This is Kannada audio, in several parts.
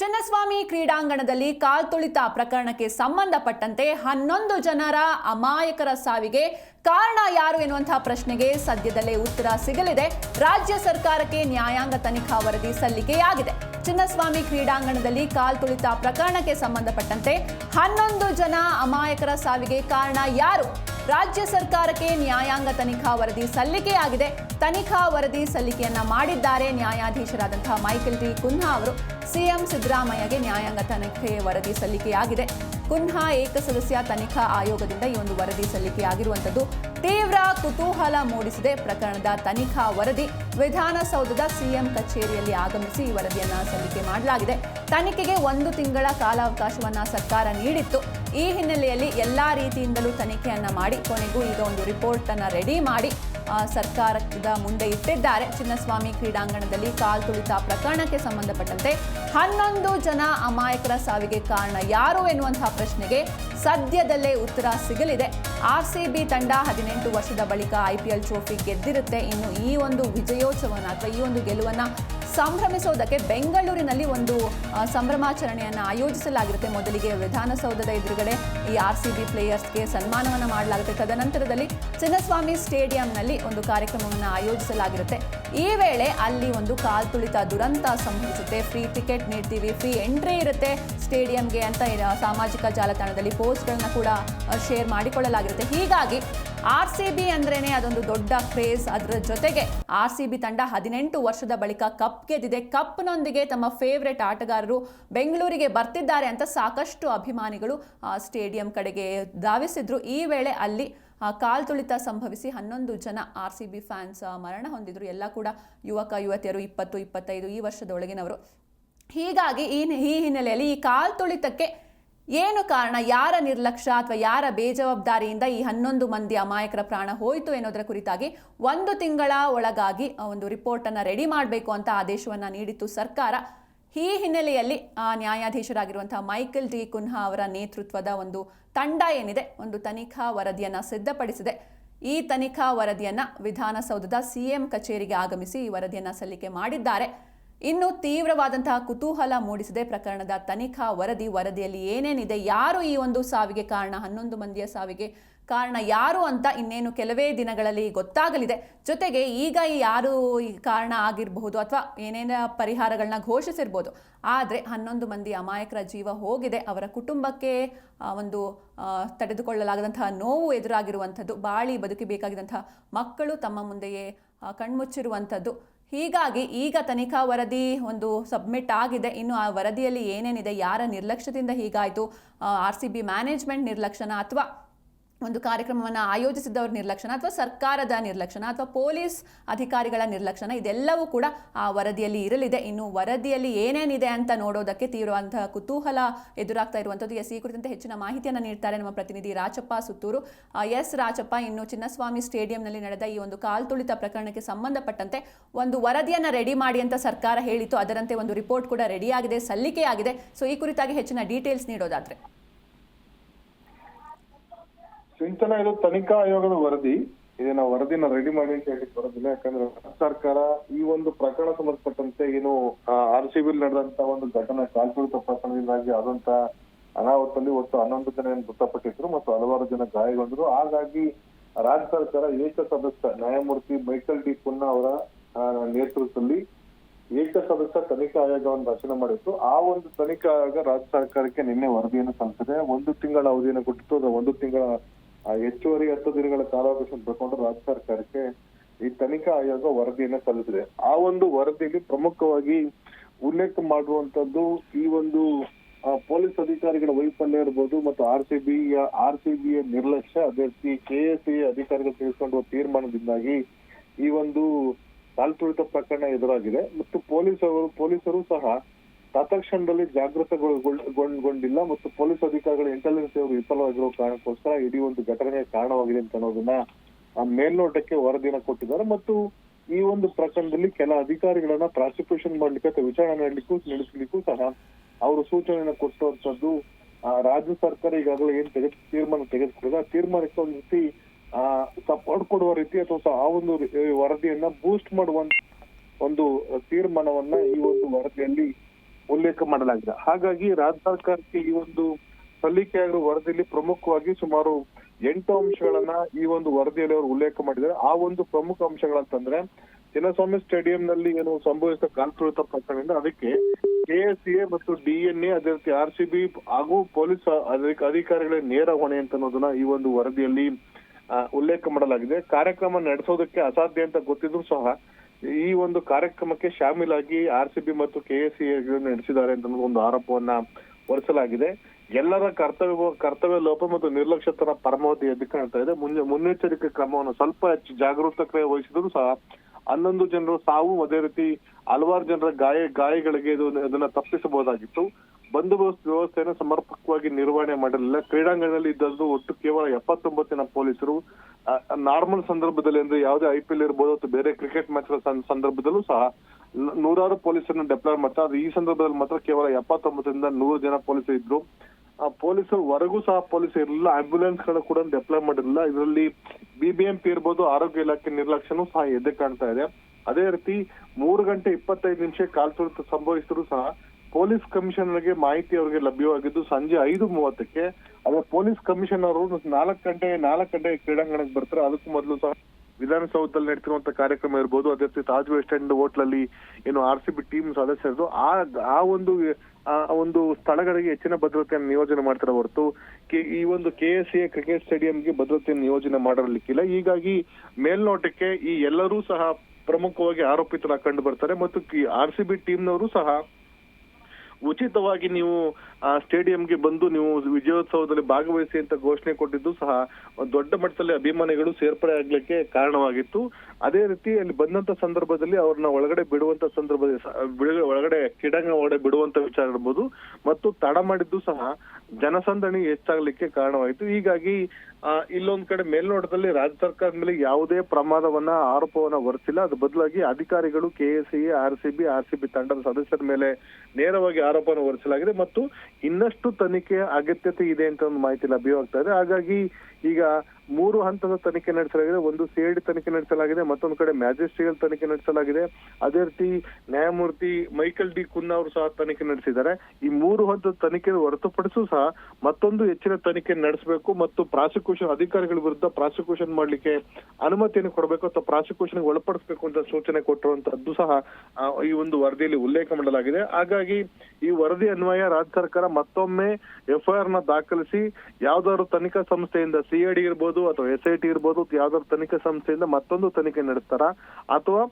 ಚಿನ್ನಸ್ವಾಮಿ ಕ್ರೀಡಾಂಗಣದಲ್ಲಿ ಕಾಲ್ತುಳಿತ ಪ್ರಕರಣಕ್ಕೆ ಸಂಬಂಧಪಟ್ಟಂತೆ ಹನ್ನೊಂದು ಜನರ ಅಮಾಯಕರ ಸಾವಿಗೆ ಕಾರಣ ಯಾರು ಎನ್ನುವಂತಹ ಪ್ರಶ್ನೆಗೆ ಸದ್ಯದಲ್ಲೇ ಉತ್ತರ ಸಿಗಲಿದೆ. ರಾಜ್ಯ ಸರ್ಕಾರಕ್ಕೆ ನ್ಯಾಯಾಂಗ ತನಿಖಾ ವರದಿ ಸಲ್ಲಿಕೆಯಾಗಿದೆ. ಚಿನ್ನಸ್ವಾಮಿ ಕ್ರೀಡಾಂಗಣದಲ್ಲಿ ಕಾಲ್ತುಳಿತ ಪ್ರಕರಣಕ್ಕೆ ಸಂಬಂಧಪಟ್ಟಂತೆ ಹನ್ನೊಂದು ಜನ ಅಮಾಯಕರ ಸಾವಿಗೆ ಕಾರಣ ಯಾರು? ರಾಜ್ಯ ಸರ್ಕಾರಕ್ಕೆ ನ್ಯಾಯಾಂಗ ತನಿಖಾ ವರದಿ ಸಲ್ಲಿಕೆಯಾಗಿದೆ. ತನಿಖಾ ವರದಿ ಸಲ್ಲಿಕೆಯನ್ನ ಮಾಡಿದ್ದಾರೆ ನ್ಯಾಯಾಧೀಶರಾದಂತಹ ಮೈಕೆಲ್ ಟಿ. ಕುನ್ಹಾ ಅವರು. ಸಿಎಂ ಸಿದ್ದರಾಮಯ್ಯಗೆ ನ್ಯಾಯಾಂಗ ತನಿಖೆ ವರದಿ ಸಲ್ಲಿಕೆಯಾಗಿದೆ. ಕುನ್ಹಾ ಏಕಸದಸ್ಯ ತನಿಖಾ ಆಯೋಗದಿಂದ ಈ ಒಂದು ವರದಿ ಸಲ್ಲಿಕೆಯಾಗಿರುವಂಥದ್ದು. ತೀವ್ರ ಕುತೂಹಲ ಮೂಡಿಸಿದೆ ಪ್ರಕರಣದ ತನಿಖಾ ವರದಿ. ವಿಧಾನಸೌಧದ ಸಿಎಂ ಕಚೇರಿಯಲ್ಲಿ ಆಗಮಿಸಿ ಈ ವರದಿಯನ್ನು ಸಲ್ಲಿಕೆ ಮಾಡಲಾಗಿದೆ. ತನಿಖೆಗೆ ಒಂದು ತಿಂಗಳ ಕಾಲಾವಕಾಶವನ್ನು ಸರ್ಕಾರ ನೀಡಿತ್ತು. ಈ ಹಿನ್ನೆಲೆಯಲ್ಲಿ ಎಲ್ಲ ರೀತಿಯಿಂದಲೂ ತನಿಖೆಯನ್ನು ಮಾಡಿ ಕೊನೆಗೂ ಈಗ ಒಂದು ರಿಪೋರ್ಟ್ ಅನ್ನ ರೆಡಿ ಮಾಡಿ ಸರ್ಕಾರದ ಮುಂದೆ ಇಟ್ಟಿದ್ದಾರೆ. ಚಿನ್ನಸ್ವಾಮಿ ಕ್ರೀಡಾಂಗಣದಲ್ಲಿ ಕಾಲ್ತುಳಿತ ಪ್ರಕರಣಕ್ಕೆ ಸಂಬಂಧಪಟ್ಟಂತೆ ಹನ್ನೊಂದು ಜನ ಅಮಾಯಕರ ಸಾವಿಗೆ ಕಾರಣ ಯಾರು ಎನ್ನುವಂತಹ ಪ್ರಶ್ನೆಗೆ ಸದ್ಯದಲ್ಲೇ ಉತ್ತರ ಸಿಗಲಿದೆ. ಆರ್ ಸಿ ತಂಡ ಹದಿನೆಂಟು ವರ್ಷದ ಬಳಿಕ ಐ ಪಿ ಎಲ್ ಟ್ರೋಫಿ ಗೆದ್ದಿರುತ್ತೆ. ಇನ್ನು ಈ ಒಂದು ವಿಜಯೋತ್ಸವನ ಅಥವಾ ಈ ಒಂದು ಗೆಲುವನ್ನ ಸಂಭ್ರಮಿಸೋದಕ್ಕೆ ಬೆಂಗಳೂರಿನಲ್ಲಿ ಒಂದು ಸಂಭ್ರಮಾಚರಣೆಯನ್ನು ಆಯೋಜಿಸಲಾಗಿರುತ್ತೆ. ಮೊದಲಿಗೆ ವಿಧಾನಸೌಧದ ಎದುರುಗಡೆ ಈ ಆರ್ ಸಿ ಬಿ ಪ್ಲೇಯರ್ಸ್ಗೆ ಸನ್ಮಾನವನ್ನು ಮಾಡಲಾಗುತ್ತೆ. ತದನಂತರದಲ್ಲಿ ಚಿನ್ನಸ್ವಾಮಿ ಸ್ಟೇಡಿಯಂನಲ್ಲಿ ಒಂದು ಕಾರ್ಯಕ್ರಮವನ್ನು ಆಯೋಜಿಸಲಾಗಿರುತ್ತೆ. ಈ ವೇಳೆ ಅಲ್ಲಿ ಒಂದು ಕಾಲ್ತುಳಿತ ದುರಂತ ಸಂಭವಿಸುತ್ತೆ. ಫ್ರೀ ಟಿಕೆಟ್ ನೀಡ್ತೀವಿ, ಫ್ರೀ ಎಂಟ್ರಿ ಇರುತ್ತೆ ಸ್ಟೇಡಿಯಂಗೆ ಅಂತ ಸಾಮಾಜಿಕ ಜಾಲತಾಣದಲ್ಲಿ ಪೋಸ್ಟ್ಗಳನ್ನ ಕೂಡ ಶೇರ್ ಮಾಡಿಕೊಳ್ಳಲಾಗಿರುತ್ತೆ. ಹೀಗಾಗಿ ಆರ್ ಸಿ ಬಿ ಅಂದ್ರೇನೆ ಅದೊಂದು ದೊಡ್ಡ ಕ್ರೇಜ್. ಅದರ ಜೊತೆಗೆ ಆರ್ ಸಿ ಬಿ ತಂಡ ಹದಿನೆಂಟು ವರ್ಷದ ಬಳಿಕ ಕಪ್ ಗೆದ್ದಿದೆ. ಕಪ್ನೊಂದಿಗೆ ತಮ್ಮ ಫೇವ್ರೆಟ್ ಆಟಗಾರರು ಬೆಂಗಳೂರಿಗೆ ಬರ್ತಿದ್ದಾರೆ ಅಂತ ಸಾಕಷ್ಟು ಅಭಿಮಾನಿಗಳು ಸ್ಟೇಡಿಯಂ ಕಡೆಗೆ ಧಾವಿಸಿದ್ರು. ಈ ವೇಳೆ ಅಲ್ಲಿ ಆ, ಕಾಲ್ತುಳಿತ ಸಂಭವಿಸಿ ಹನ್ನೊಂದು ಜನ ಆರ್ ಸಿ ಬಿ ಫ್ಯಾನ್ಸ್ ಮರಣ ಹೊಂದಿದ್ರು. ಎಲ್ಲ ಕೂಡ ಯುವಕ ಯುವತಿಯರು ಇಪ್ಪತ್ತು ಇಪ್ಪತ್ತೈದು ಈ ವರ್ಷದೊಳಗಿನವರು. ಹೀಗಾಗಿ ಈ ಈ ಹಿನ್ನೆಲೆಯಲ್ಲಿ ಈ ಕಾಲ್ತುಳಿತಕ್ಕೆ ಏನು ಕಾರಣ ಯಾರ ನಿರ್ಲಕ್ಷ್ಯ ಅಥವಾ ಯಾರ ಬೇಜವಾಬ್ದಾರಿಯಿಂದ ಈ ಹನ್ನೊಂದು ಮಂದಿ ಅಮಾಯಕರ ಪ್ರಾಣ ಹೋಯಿತು ಎನ್ನುವುದರ ಕುರಿತಾಗಿ ಒಂದು ತಿಂಗಳ ಒಳಗಾಗಿ ಒಂದು ರಿಪೋರ್ಟನ್ನು ರೆಡಿ ಮಾಡಬೇಕು ಅಂತ ಆದೇಶವನ್ನು ನೀಡಿತ್ತು ಸರ್ಕಾರ. ಈ ಹಿನ್ನೆಲೆಯಲ್ಲಿ ನ್ಯಾಯಾಧೀಶರಾಗಿರುವಂತಹ ಮೈಕೆಲ್ ಡಿ. ಕುನ್ಹಾ ಅವರ ನೇತೃತ್ವದ ಒಂದು ತಂಡ ಏನಿದೆ, ಒಂದು ತನಿಖಾ ವರದಿಯನ್ನು ಸಿದ್ಧಪಡಿಸಿದೆ. ಈ ತನಿಖಾ ವರದಿಯನ್ನು ವಿಧಾನಸೌಧದ ಸಿಎಂ ಕಚೇರಿಗೆ ಆಗಮಿಸಿ ಈ ವರದಿಯನ್ನು ಸಲ್ಲಿಕೆ ಮಾಡಿದ್ದಾರೆ. ಇನ್ನು ತೀವ್ರವಾದಂತಹ ಕುತೂಹಲ ಮೂಡಿಸಿದೆ ಪ್ರಕರಣದ ತನಿಖಾ ವರದಿ, ವರದಿಯಲ್ಲಿ ಏನೇನಿದೆ, ಯಾರು ಈ ಒಂದು ಸಾವಿಗೆ ಕಾರಣ, ಹನ್ನೊಂದು ಮಂದಿಯ ಸಾವಿಗೆ ಕಾರಣ, ಯಾರು ಅಂತ ಇನ್ನೇನು ಕೆಲವೇ ದಿನಗಳಲ್ಲಿ ಗೊತ್ತಾಗಲಿದೆ. ಜೊತೆಗೆ ಈಗ ಯಾರು ಕಾರಣ ಆಗಿರಬಹುದು ಅಥವಾ ಏನೇನ ಪರಿಹಾರಗಳನ್ನ ಘೋಷಿಸಿರ್ಬೋದು. ಆದರೆ ಹನ್ನೊಂದು ಮಂದಿ ಅಮಾಯಕರ ಜೀವ ಹೋಗಿದೆ. ಅವರ ಕುಟುಂಬಕ್ಕೆ ಒಂದು ತಡೆದುಕೊಳ್ಳಲಾಗದಂತಹ ನೋವು ಎದುರಾಗಿರುವಂಥದ್ದು, ಬಾಳಿ ಬದುಕಬೇಕಾಗಿದ್ದಂತಹ ಮಕ್ಕಳು ತಮ್ಮ ಮುಂದೆಯೇ ಕಣ್ಮುಚ್ಚಿರುವಂಥದ್ದು. ಹೀಗಾಗಿ ಈಗ ತನಿಖಾ ವರದಿ ಒಂದು ಸಬ್ಮಿಟ್ ಆಗಿದೆ. ಇನ್ನು ಆ ವರದಿಯಲ್ಲಿ ಏನೇನಿದೆ, ಯಾರ ನಿರ್ಲಕ್ಷ್ಯದಿಂದ ಹೀಗಾಯಿತು ಆರ್ ಸಿ ಬಿ ಮ್ಯಾನೇಜ್ಮೆಂಟ್ ನಿರ್ಲಕ್ಷ್ಯನ ಅಥವಾ ಒಂದು ಕಾರ್ಯಕ್ರಮವನ್ನು ಆಯೋಜಿಸಿದವರ ನಿರ್ಲಕ್ಷಣ ಅಥವಾ ಸರ್ಕಾರದ ನಿರ್ಲಕ್ಷಣ ಅಥವಾ ಪೊಲೀಸ್ ಅಧಿಕಾರಿಗಳ ನಿರ್ಲಕ್ಷಣ ಇದೆಲ್ಲವೂ ಕೂಡ ಆ ವರದಿಯಲ್ಲಿ ಇರಲಿದೆ. ಇನ್ನು ವರದಿಯಲ್ಲಿ ಏನೇನಿದೆ ಅಂತ ನೋಡೋದಕ್ಕೆ ತೀವ್ರವಾದಂತಹ ಕುತೂಹಲ ಎದುರಾಗ್ತಾ ಇರುವಂಥದ್ದು. ಎಸ್, ಈ ಕುರಿತಂತೆ ಹೆಚ್ಚಿನ ಮಾಹಿತಿಯನ್ನು ನೀಡ್ತಾರೆ ನಮ್ಮ ಪ್ರತಿನಿಧಿ ರಾಜಪ್ಪ ಸುತ್ತೂರು. ಎಸ್, ರಾಜಪ್ಪ, ಇನ್ನು ಚಿನ್ನಸ್ವಾಮಿ ಸ್ಟೇಡಿಯಂನಲ್ಲಿ ನಡೆದ ಈ ಒಂದು ಕಾಲ್ತುಳಿತ ಪ್ರಕರಣಕ್ಕೆ ಸಂಬಂಧಪಟ್ಟಂತೆ ಒಂದು ವರದಿಯನ್ನು ರೆಡಿ ಮಾಡಿ ಅಂತ ಸರ್ಕಾರ ಹೇಳಿತ್ತು. ಅದರಂತೆ ಒಂದು ರಿಪೋರ್ಟ್ ಕೂಡ ರೆಡಿಯಾಗಿದೆ, ಸಲ್ಲಿಕೆಯಾಗಿದೆ. ಸೊ, ಈ ಕುರಿತಾಗಿ ಹೆಚ್ಚಿನ ಡೀಟೇಲ್ಸ್ ನೀಡೋದಾದ್ರೆ. ಚಿಂತನ ಇದು ತನಿಖಾ ಆಯೋಗದ ವರದಿ, ಇದನ್ನ ವರದಿನ ರೆಡಿ ಮಾಡಿ ಅಂತ ಹೇಳಿ ಬರೋದಿಲ್ಲ. ಯಾಕಂದ್ರೆ ಸರ್ಕಾರ ಈ ಒಂದು ಪ್ರಕರಣ ಸಂಬಂಧಪಟ್ಟಂತೆ ಏನು ಆರ್ ಸಿ ಬಿಲ್ ನಡೆದಂತ ಒಂದು ಘಟನೆ ಕಾಲ್ತುಳಿತ ಪ್ರಕರಣದಿಂದಾಗಿ ಆದಂತ ಅನಾಹುತದಲ್ಲಿ ಒಟ್ಟು ಹನ್ನೊಂದು ಜನ ಮೃತಪಟ್ಟಿದ್ರು ಮತ್ತು ಹಲವಾರು ಜನ ಗಾಯಗೊಂಡರು ಹಾಗಾಗಿ ರಾಜ್ಯ ಸರ್ಕಾರ ಏಕ ಸದಸ್ಯ ನ್ಯಾಯಮೂರ್ತಿ ಮೈಕಲ್ ಡಿ ಪುನ್ನಾ ಅವರ ನೇತೃತ್ವದಲ್ಲಿ ಏಕ ಸದಸ್ಯ ತನಿಖಾ ಆಯೋಗವನ್ನು ರಚನೆ ಮಾಡಿತ್ತು. ಆ ಒಂದು ತನಿಖಾ ಆಯೋಗ ರಾಜ್ಯ ಸರ್ಕಾರಕ್ಕೆ ನಿನ್ನೆ ವರದಿಯನ್ನು ಸಲ್ಲಿಸಿದೆ ಒಂದು ತಿಂಗಳ ಅವಧಿಯನ್ನು ಕೊಟ್ಟಿತ್ತು. ಅದು ಒಂದು ತಿಂಗಳ ಹೆಚ್ಚುವರಿ ಹತ್ತು ದಿನಗಳ ಕಾಲಾವಕಾಶ ಪಡ್ಕೊಂಡು ರಾಜ್ಯ ಸರ್ಕಾರಕ್ಕೆ ಈ ತನಿಖಾ ಆಯೋಗ ವರದಿಯನ್ನು ಸಲ್ಲಿಸಿದೆ. ಆ ಒಂದು ವರದಿಯಲ್ಲಿ ಪ್ರಮುಖವಾಗಿ ಉಲ್ಲೇಖ ಮಾಡುವಂತದ್ದು ಈ ಒಂದು ಆ, ಪೊಲೀಸ್ ಅಧಿಕಾರಿಗಳ ವೈಫಲ್ಯ ಇರ್ಬೋದು ಮತ್ತು R C B R C ಬಿಯ ನಿರ್ಲಕ್ಷ್ಯ ಅದೇ ರೀತಿ ಎಸ್ ಅಧಿಕಾರಿಗಳು ತೆಗೆದುಕೊಂಡು ತೀರ್ಮಾನದಿಂದಾಗಿ ಈ ಒಂದು ಕಾಲ್ತುಳಿತ ಪ್ರಕರಣ ಎದುರಾಗಿದೆ. ಮತ್ತು ಪೊಲೀಸರು ಪೊಲೀಸರು ಸಹ ತತ್ಕ್ಷಣದಲ್ಲಿ ಜಾಗೃತಗೊಂಡಿಲ್ಲ ಮತ್ತು ಪೊಲೀಸ್ ಅಧಿಕಾರಿಗಳ ಇಂಟೆಲಿಜೆನ್ಸ್ ಅವರು ವಿಫಲವಾಗಿರೋ ಕಾರಣಕ್ಕೋಸ್ಕರ ಇಡೀ ಒಂದು ಘಟನೆ ಕಾರಣವಾಗಿದೆ ಅಂತ ಅನ್ನೋದನ್ನ ಆ ಮೇಲ್ನೋಟಕ್ಕೆ ವರದಿನ ಕೊಟ್ಟಿದ್ದಾರೆ. ಮತ್ತು ಈ ಒಂದು ಪ್ರಕರಣದಲ್ಲಿ ಕೆಲ ಅಧಿಕಾರಿಗಳನ್ನ ಪ್ರಾಸಿಕ್ಯೂಷನ್ ಮಾಡ್ಲಿಕ್ಕೆ ಅಥವಾ ವಿಚಾರಣೆ ಮಾಡಲಿಕ್ಕೂ ನಡೆಸಲಿಕ್ಕೂ ಸಹ ಅವರು ಸೂಚನೆಯನ್ನು ಆ, ರಾಜ್ಯ ಸರ್ಕಾರ ಈಗಾಗಲೇ ಏನ್ ತೆಗೆದು ತೀರ್ಮಾನ ತೆಗೆದುಕೊಂಡಿದೆ. ಆ ತೀರ್ಮಾನಕ್ಕೆ ಒಂದು ರೀತಿ ಆ ಸಪೋರ್ಟ್ ಕೊಡುವ ರೀತಿ ಅಥವಾ ಆ ಒಂದು ವರದಿಯನ್ನ ಬೂಸ್ಟ್ ಮಾಡುವಂತ ಒಂದು ತೀರ್ಮಾನವನ್ನ ಈ ಒಂದು ವರದಿಯಲ್ಲಿ ಉಲ್ಲೇಖ ಮಾಡಲಾಗಿದೆ. ಹಾಗಾಗಿ ರಾಜ್ಯ ಸರ್ಕಾರಕ್ಕೆ ಈ ಒಂದು ಸಲ್ಲಿಕೆಯಾಗಿರುವ ವರದಿಯಲ್ಲಿ ಪ್ರಮುಖವಾಗಿ ಸುಮಾರು ಎಂಟು ಅಂಶಗಳನ್ನ ಈ ಒಂದು ವರದಿಯಲ್ಲಿ ಅವರು ಉಲ್ಲೇಖ ಮಾಡಿದ್ದಾರೆ. ಆ ಒಂದು ಪ್ರಮುಖ ಅಂಶಗಳಂತಂದ್ರೆ ಚಿನ್ನಸ್ವಾಮಿ ಸ್ಟೇಡಿಯಂ ನಲ್ಲಿ ಏನು ಸಂಭವಿಸಿದ ಕಾಲ್ತುಳಿತ ಪ್ರಕರಣದಿಂದ ಅದಕ್ಕೆ ಕೆಎಸ್ಎ ಮತ್ತು ಡಿಎನ್ಎ ಅದೇ ರೀತಿ ಆರ್ ಸಿ ಬಿ ಹಾಗೂ ಪೊಲೀಸ್ ಅಧಿಕ- ಅಧಿಕಾರಿಗಳ ನೇರ ಹೊಣೆ ಅಂತ ಅನ್ನೋದನ್ನ ಈ ಒಂದು ವರದಿಯಲ್ಲಿ ಉಲ್ಲೇಖ ಮಾಡಲಾಗಿದೆ. ಕಾರ್ಯಕ್ರಮ ನಡೆಸೋದಕ್ಕೆ ಅಸಾಧ್ಯ ಅಂತ ಗೊತ್ತಿದ್ರು ಸಹ ಈ ಒಂದು ಕಾರ್ಯಕ್ರಮಕ್ಕೆ ಶಾಮೀಲಾಗಿ ಆರ್ ಸಿ ಬಿ ಮತ್ತು ಕೆಎಸ್ಸಿ ನಡೆಸಿದ್ದಾರೆ ಅಂತ ಒಂದು ಆರೋಪವನ್ನ ಹೊರಿಸಲಾಗಿದೆ. ಎಲ್ಲರ ಕರ್ತವ್ಯ ಕರ್ತವ್ಯ ಲೋಪ ಮತ್ತು ನಿರ್ಲಕ್ಷ್ಯತನ ಪರಮಾವಧಿ ಎದ್ದು ಕಾಣ್ತಾ ಇದೆ. ಮುನ್ನೆ ಮುನ್ನೆಚ್ಚರಿಕೆ ಕ್ರಮವನ್ನು ಸ್ವಲ್ಪ ಹೆಚ್ಚು ಜಾಗರೂಕತೆ ವಹಿಸಿದ್ರು ಸಹ ಹನ್ನೊಂದು ಜನರು ಸಾವು, ಅದೇ ರೀತಿ ಹಲವಾರು ಜನರ ಗಾಯ, ಗಾಯಗಳಿಗೆ ಇದು ಅದನ್ನ ತಪ್ಪಿಸಬಹುದಾಗಿತ್ತು. ಬಂದೋಬಸ್ತ್ ವ್ಯವಸ್ಥೆಯನ್ನು ಸಮರ್ಪಕವಾಗಿ ನಿರ್ವಹಣೆ ಮಾಡಲಿಲ್ಲ. ಕ್ರೀಡಾಂಗಣದಲ್ಲಿ ಇದ್ದದ್ದು ಒಟ್ಟು ಕೇವಲ ಎಪ್ಪತ್ತೊಂಬತ್ತು ಜನ ಪೊಲೀಸರು. ನಾರ್ಮಲ್ ಸಂದರ್ಭದಲ್ಲಿ ಅಂದ್ರೆ ಯಾವುದೇ ಐ ಪಿ ಎಲ್ ಇರ್ಬೋದು ಅಥವಾ ಬೇರೆ ಕ್ರಿಕೆಟ್ ಮ್ಯಾಚ್ ಸಂದರ್ಭದಲ್ಲೂ ಸಹ ನೂರಾರು ಪೊಲೀಸರನ್ನು ಡೆಪ್ಲಾಯ್ ಮಾಡ್ತಾರೆ ಆದ್ರೆ ಈ ಸಂದರ್ಭದಲ್ಲಿ ಮಾತ್ರ ಕೇವಲ ಎಪ್ಪತ್ತೊಂಬತ್ತರಿಂದ ನೂರು ಜನ ಪೊಲೀಸರು ಇದ್ರು. ಆ ಪೊಲೀಸರು ಹೊರಗೂ ಸಹ ಪೊಲೀಸ್ ಇರಲಿಲ್ಲ. ಆಂಬ್ಯುಲೆನ್ಸ್ಗಳು ಕೂಡ ಡೆಪ್ಲಾಯ್ ಮಾಡಿರಲಿಲ್ಲ. ಇದರಲ್ಲಿ ಬಿಬಿಎಂಪಿ ಇರ್ಬೋದು, ಆರೋಗ್ಯ ಇಲಾಖೆ ನಿರ್ಲಕ್ಷ್ಯನೂ ಸಹ ಎದ್ದು ಕಾಣ್ತಾ ಇದೆ. ಅದೇ ರೀತಿ ಮೂರು ಗಂಟೆ ಇಪ್ಪತ್ತೈದು ನಿಮಿಷ ಕಾಲ್ತುಳಿತ ಸಂಭವಿಸಿದ್ರು ಸಹ ಪೊಲೀಸ್ ಕಮಿಷನರ್ಗೆ ಮಾಹಿತಿ ಅವರಿಗೆ ಲಭ್ಯವಾಗಿದ್ದು ಸಂಜೆ ಐದು ಮೂವತ್ತಕ್ಕೆ ಅದೇ ಪೊಲೀಸ್ ಕಮಿಷನ್ ಅವರು ನಾಲ್ಕು ಗಂಟೆ ನಾಲ್ಕು ಗಂಟೆ ಕ್ರೀಡಾಂಗಣಕ್ಕೆ ಬರ್ತಾರೆ. ಅದಕ್ಕೂ ಮೊದಲು ಸಹ ವಿಧಾನಸೌಧದಲ್ಲಿ ನಡೀತಿರುವಂತ ಕಾರ್ಯಕ್ರಮ ಇರ್ಬೋದು. ಅದೇ ರೀತಿ ತಾಜ್ ವೆಸ್ಟ್ ಎಂಡ್ ಹೋಟ್ಲಲ್ಲಿ ಏನು ಆರ್ ಸಿ ಬಿ ಟೀಮ್ ಸದಸ್ಯರದು ಆ ಆ ಒಂದು ಒಂದು ಸ್ಥಳಗಳಿಗೆ ಹೆಚ್ಚಿನ ಭದ್ರತೆಯನ್ನು ನಿಯೋಜನೆ ಮಾಡ್ತಾರೆ ಹೊರತು ಈ ಒಂದು ಕೆ ಎಸ್ ಎ ಕ್ರಿಕೆಟ್ ಸ್ಟೇಡಿಯಂಗೆ ಭದ್ರತೆಯನ್ನು ನಿಯೋಜನೆ ಮಾಡಿರಲಿಕ್ಕಿಲ್ಲ ಹೀಗಾಗಿ ಮೇಲ್ನೋಟಕ್ಕೆ ಈ ಎಲ್ಲರೂ ಸಹ ಪ್ರಮುಖವಾಗಿ ಆರೋಪಿತರ ಕಂಡು ಬರ್ತಾರೆ. ಮತ್ತು ಆರ್ ಸಿ ಬಿ ಟೀಮ್ನವರು ಸಹ ಉಚಿತವಾಗಿ ನೀವು, ಆ, ಸ್ಟೇಡಿಯಂಗೆ ಬಂದು ನೀವು ವಿಜಯೋತ್ಸವದಲ್ಲಿ ಭಾಗವಹಿಸಿ ಅಂತ ಘೋಷಣೆ ಕೊಟ್ಟಿದ್ದು ಸಹ ದೊಡ್ಡ ಮಟ್ಟದಲ್ಲಿ ಅಭಿಮಾನಿಗಳು ಸೇರ್ಪಡೆ ಆಗ್ಲಿಕ್ಕೆ ಕಾರಣವಾಗಿತ್ತು. ಅದೇ ರೀತಿ ಅಲ್ಲಿ ಬಂದಂತ ಸಂದರ್ಭದಲ್ಲಿ ಅವ್ರನ್ನ ಒಳಗಡೆ ಬಿಡುವಂತ ಸಂದರ್ಭದಲ್ಲಿ ಒಳಗಡೆ ಕ್ರೀಡಾಂಗಣ ಒಳಗಡೆ ಬಿಡುವಂತ ವಿಚಾರ ಇರ್ಬೋದು. ಮತ್ತು ತಡ ಮಾಡಿದ್ದು ಸಹ ಜನಸಂದಣಿ ಹೆಚ್ಚಾಗ್ಲಿಕ್ಕೆ ಕಾರಣವಾಯಿತು ಹೀಗಾಗಿ ಇಲ್ಲೊಂದ್ ಕಡೆ ಮೇಲ್ನೋಟದಲ್ಲಿ ರಾಜ್ಯ ಸರ್ಕಾರದ ಮೇಲೆ ಯಾವುದೇ ಪ್ರಮಾದವನ್ನ, ಆರೋಪವನ್ನ ಹೊರಿಸಿಲ್ಲ. ಅದು ಬದಲಾಗಿ ಅಧಿಕಾರಿಗಳು ಕೆಎಸ್ಇ R C B R C B ತಂಡದ ಸದಸ್ಯರ ಮೇಲೆ ನೇರವಾಗಿ ಆರೋಪವನ್ನು ಹೊರಿಸಲಾಗಿದೆ. ಮತ್ತು ಇನ್ನಷ್ಟು ತನಿಖೆ ಅಗತ್ಯತೆ ಇದೆ ಅಂತ ಒಂದು ಮಾಹಿತಿ ಲಭ್ಯವಾಗ್ತಾ ಇದೆ. ಹಾಗಾಗಿ ಈಗ ಮೂರು ಹಂತದ ತನಿಖೆ ನಡೆಸಲಾಗಿದೆ. ಒಂದು ಸಿಐಡಿ ತನಿಖೆ ನಡೆಸಲಾಗಿದೆ. ಮತ್ತೊಂದು ಕಡೆ ಮ್ಯಾಜಿಸ್ಟ್ರಿಯಲ್ ತನಿಖೆ ನಡೆಸಲಾಗಿದೆ. ಅದೇ ರೀತಿ ನ್ಯಾಯಮೂರ್ತಿ ಮೈಕಲ್ ಡಿ ಕುನ್ನ ಅವರು ಸಹ ತನಿಖೆ ನಡೆಸಿದ್ದಾರೆ. ಈ ಮೂರು ಹಂತದ ತನಿಖೆ ಹೊರತುಪಡಿಸೂ ಸಹ ಮತ್ತೊಂದು ಹೆಚ್ಚಿನ ತನಿಖೆ ನಡೆಸಬೇಕು ಮತ್ತು ಪ್ರಾಸಿಕ್ಯೂಷನ್ ಅಧಿಕಾರಿಗಳ ವಿರುದ್ಧ ಪ್ರಾಸಿಕ್ಯೂಷನ್ ಮಾಡ್ಲಿಕ್ಕೆ ಅನುಮತಿಯನ್ನು ಕೊಡಬೇಕು ಅಥವಾ ಪ್ರಾಸಿಕ್ಯೂಷನ್ ಒಳಪಡಿಸಬೇಕು ಅಂತ ಸೂಚನೆ ಕೊಟ್ಟಿರುವಂತಹದ್ದು ಸಹ ಈ ಒಂದು ವರದಿಯಲ್ಲಿ ಉಲ್ಲೇಖ ಮಾಡಲಾಗಿದೆ. ಹಾಗಾಗಿ ಈ ವರದಿ ಅನ್ವಯ ರಾಜ್ಯ ಸರ್ಕಾರ ಮತ್ತೊಮ್ಮೆ ಎಫ್ಐಆರ್ನ ದಾಖಲಿಸಿ, ಯಾವ್ದಾದ್ರು ತನಿಖಾ ಸಂಸ್ಥೆಯಿಂದ ಸಿಐಡಿ ಇರ್ಬೋದು ಅಥವಾ ಎಸ್ ಐ ಟಿ ಇರ್ಬೋದು, ಯಾವ್ದಾದ್ರು ತನಿಖಾ ಸಂಸ್ಥೆಯಿಂದ ಮತ್ತೊಂದು ತನಿಖೆ ನಡೆಸ್ತಾರ. ಅಥವಾ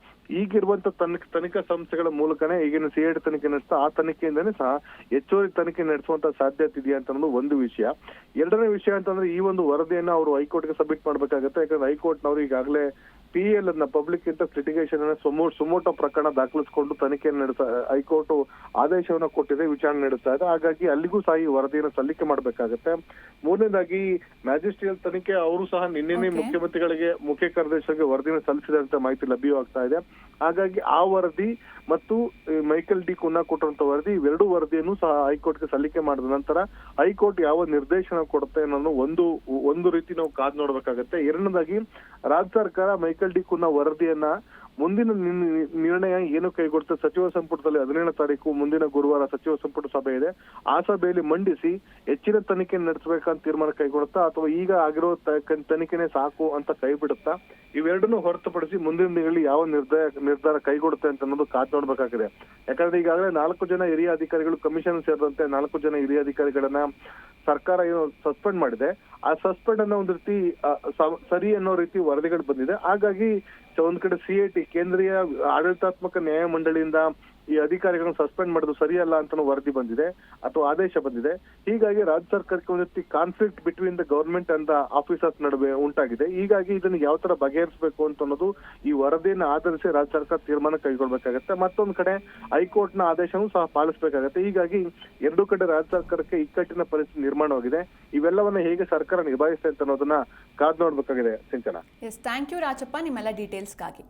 ಈಗಿರುವಂತ ತನಿಖೆ, ತನಿಖಾ ಸಂಸ್ಥೆಗಳ ಮೂಲಕನೇ ಈಗಿನ ಸಿ ಐಡಿ ತನಿಖೆ ನಡೆಸ್ತಾ, ಆ ತನಿಖೆಯಿಂದನೇ ಸಹ ಹೆಚ್ಚುವರಿ ತನಿಖೆ ನಡೆಸುವಂತ ಸಾಧ್ಯತೆ ಇದೆಯಾ ಅಂತ ಅನ್ನೋದು ಒಂದು ವಿಷಯ. ಎರಡನೇ ವಿಷಯ ಅಂತಂದ್ರೆ ಈ ಒಂದು ವರದಿಯನ್ನ ಅವರು ಹೈಕೋರ್ಟ್ಗೆ ಸಬ್ಮಿಟ್ ಮಾಡ್ಬೇಕಾಗತ್ತೆ. ಯಾಕಂದ್ರೆ ಹೈಕೋರ್ಟ್ನವರು ಈಗಾಗಲೇ ಪಿ ಎಲ್ ಅನ್ನ ಪಬ್ಲಿಕ್ ಇಂಟ್ರೆಸ್ಟ್ ಲಿಟಿಗೇಷನ್ ಅನ್ನ ಸುಮೋ ಸುಮೋಟೋ ಪ್ರಕರಣ ದಾಖಲಿಸಿಕೊಂಡು ತನಿಖೆಯನ್ನು ನಡೆಸ ಹೈಕೋರ್ಟ್ ಆದೇಶವನ್ನು ಕೊಟ್ಟಿದೆ ವಿಚಾರಣೆ ನಡೆಸ್ತಾ ಇದೆ. ಹಾಗಾಗಿ ಅಲ್ಲಿಗೂ ಸಹ ಈ ವರದಿಯನ್ನು ಸಲ್ಲಿಕೆ ಮಾಡಬೇಕಾಗತ್ತೆ. ಮೂರನೇದಾಗಿ ಮ್ಯಾಜಿಸ್ಟ್ರಿಯಲ್ ತನಿಖೆ ಅವರು ಸಹ ನಿನ್ನೆನೆ. ಮುಖ್ಯಮಂತ್ರಿಗಳಿಗೆ ಮುಖ್ಯ ಕಾರ್ಯದರ್ಶಿಗೆ ವರದಿಯನ್ನು ಸಲ್ಲಿಸಿದಂತ ಮಾಹಿತಿ ಲಭ್ಯವಾಗ್ತಾ ಇದೆ. ಹಾಗಾಗಿ ಆ ವರದಿ ಮತ್ತು ಮೈಕೆಲ್ ಡಿ ಕುನ್ನ ಕೊಟ್ಟಂತ ವರದಿ ಇವೆರಡು ವರದಿಯನ್ನು ಸಹ ಹೈಕೋರ್ಟ್ಗೆ ಸಲ್ಲಿಕೆ ಮಾಡಿದ ನಂತರ ಹೈಕೋರ್ಟ್ ಯಾವ ನಿರ್ದೇಶನ ಕೊಡುತ್ತೆ ಅನ್ನೋದು ಒಂದು ಒಂದು ರೀತಿ ನಾವು ಕಾದ್ ನೋಡ್ಬೇಕಾಗತ್ತೆ. ಎರಡನೇದಾಗಿ ರಾಜ್ಯ ಸರ್ಕಾರ ಮೈಕಲ್ ಡಿ ಕುನ್ನ ವರದಿಯನ್ನ ಮುಂದಿನ ನಿರ್ಣಯ ಏನು ಕೈಗೊಡ್ತದೆ ಸಚಿವ ಸಂಪುಟದಲ್ಲಿ ಹದಿನೇಳನೇ ತಾರೀಕು ಮುಂದಿನ ಗುರುವಾರ ಸಚಿವ ಸಂಪುಟ ಸಭೆ ಇದೆ. ಆ ಸಭೆಯಲ್ಲಿ ಮಂಡಿಸಿ ಹೆಚ್ಚಿನ ತನಿಖೆ ನಡೆಸಬೇಕಂತ ತೀರ್ಮಾನ ಕೈಗೊಳ್ಳುತ್ತಾ ಅಥವಾ ಈಗ ಆಗಿರೋ ತನಿಖೆನೆ ಸಾಕು ಅಂತ ಕೈ ಬಿಡುತ್ತಾ? ಇವೆರಡನ್ನೂ ಹೊರತುಪಡಿಸಿ ಮುಂದಿನ ದಿನಗಳಲ್ಲಿ ಯಾವ ನಿರ್ಧಾರ ನಿರ್ಧಾರ ಕೈಗೊಡುತ್ತೆ ಅಂತ ಅನ್ನೋದು ಕಾದ್ ನೋಡ್ಬೇಕಾಗಿದೆ. ಯಾಕಂದ್ರೆ ಈಗಾಗಲೇ ನಾಲ್ಕು ಜನ ಹಿರಿಯ ಅಧಿಕಾರಿಗಳು ಕಮಿಷನ್ ಸೇರಿದಂತೆ ನಾಲ್ಕು ಜನ ಹಿರಿಯ ಅಧಿಕಾರಿಗಳನ್ನ ಸರ್ಕಾರ ಏನು ಸಸ್ಪೆಂಡ್ ಮಾಡಿದೆ. ಆ ಸಸ್ಪೆಂಡ್ ಅನ್ನೋ ಒಂದು ರೀತಿ ಸರಿ ಅನ್ನೋ ರೀತಿ ವರದಿಗಳು ಬಂದಿದೆ. ಹಾಗಾಗಿ ಸೊ ಒಂದ್ ಕಡೆ ಟಿ ಕೇಂದ್ರೀಯ ಆಡಳಿತಾತ್ಮಕ ನ್ಯಾಯ ಮಂಡಳಿಯಿಂದ ಈ ಅಧಿಕಾರಿಗಳನ್ನು ಸಸ್ಪೆಂಡ್ ಮಾಡೋದು ಸರಿಯಲ್ಲ ಅಂತ ವರದಿ ಬಂದಿದೆ, ಅಥವಾ ಆದೇಶ ಬಂದಿದೆ. ಹೀಗಾಗಿ ರಾಜ್ಯ ಸರ್ಕಾರಕ್ಕೆ ಒಂದು ರೀತಿ conflict between the government and the officers ನಡುವೆ ಉಂಟಾಗಿದೆ. ಹೀಗಾಗಿ ಇದನ್ನು ಯಾವ ತರ ಬಗೆಹರಿಸಬೇಕು ಅಂತ ಅನ್ನೋದು ಈ ವರದಿಯನ್ನು ಆಧರಿಸಿ ರಾಜ್ಯ ಸರ್ಕಾರ ತೀರ್ಮಾನ ಕೈಗೊಳ್ಬೇಕಾಗತ್ತೆ. ಮತ್ತೊಂದು ಕಡೆ ಹೈಕೋರ್ಟ್ನ ನ ಆದೇಶನೂ ಸಹ ಪಾಲಿಸಬೇಕಾಗತ್ತೆ. ಹೀಗಾಗಿ ಎರಡೂ ಕಡೆ ರಾಜ್ಯ ಸರ್ಕಾರಕ್ಕೆ ಇಕ್ಕಟ್ಟಿನ ಪರಿಸ್ಥಿತಿ ನಿರ್ಮಾಣವಾಗಿದೆ. ಇವೆಲ್ಲವನ್ನ ಹೇಗೆ ಸರ್ಕಾರ ನಿಭಾಯಿಸುತ್ತೆ ಅಂತ ಅನ್ನೋದನ್ನ ಕಾದ್ ನೋಡ್ಬೇಕಾಗಿದೆ, Sinchana. Yes thank you Rajappa. ನಿಮ್ಮೆಲ್ಲ ಡೀಟೇಲ್ಸ್ಗಾಗಿ